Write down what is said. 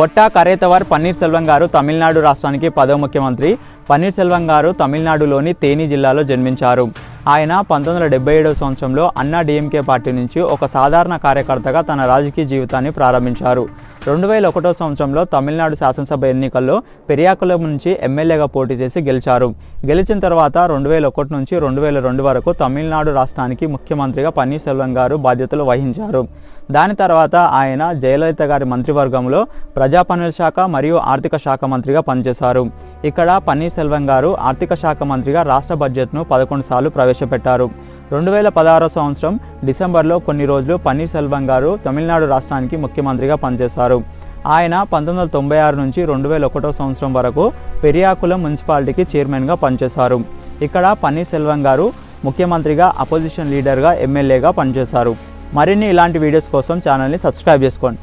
ఒట్టా కరేతవార్ పన్నీర్ సెల్వం గారు తమిళనాడు రాష్ట్రానికి పదవ ముఖ్యమంత్రి. పన్నీర్ సెల్వం గారు తమిళనాడులోని తేని జిల్లాలో జన్మించారు. ఆయన పంతొమ్మిది వందల డెబ్బై ఏడవ సంవత్సరంలో అన్నా డిఎంకే పార్టీ నుంచి ఒక సాధారణ కార్యకర్తగా తన రాజకీయ జీవితాన్ని ప్రారంభించారు. రెండు వేల ఒకటో సంవత్సరంలో తమిళనాడు శాసనసభ ఎన్నికల్లో పెరియాకులం నుంచి ఎమ్మెల్యేగా పోటీ చేసి గెలిచారు. గెలిచిన తర్వాత రెండు వేల ఒకటి నుంచి రెండు వేల రెండు వరకు తమిళనాడు రాష్ట్రానికి ముఖ్యమంత్రిగా పన్నీర్సెల్వం గారు బాధ్యతలు వహించారు. దాని తర్వాత ఆయన జయలలిత గారి మంత్రివర్గంలో ప్రజా పనుల శాఖ మరియు ఆర్థిక శాఖ మంత్రిగా పనిచేశారు. ఇక్కడ పన్నీర్సెల్వం గారు ఆర్థిక శాఖ మంత్రిగా రాష్ట్ర బడ్జెట్ను పదకొండు సార్లు ప్రవేశపెట్టారు. రెండు వేల పదహారో సంవత్సరం డిసెంబర్లో కొన్ని రోజులు పన్నీర్ సెల్వం గారు తమిళనాడు రాష్ట్రానికి ముఖ్యమంత్రిగా పనిచేశారు. ఆయన పంతొమ్మిది వందల తొంభై ఆరు నుంచి రెండు వేల ఒకటో సంవత్సరం వరకు పెరియాకులం మున్సిపాలిటీకి చైర్మన్గా పనిచేశారు. ఇక్కడ పన్నీర్ సెల్వం గారు ముఖ్యమంత్రిగా అపోజిషన్ లీడర్గా ఎమ్మెల్యేగా పనిచేశారు. మరిన్ని ఇలాంటి వీడియోస్ కోసం ఛానల్ని సబ్స్క్రైబ్ చేసుకోండి.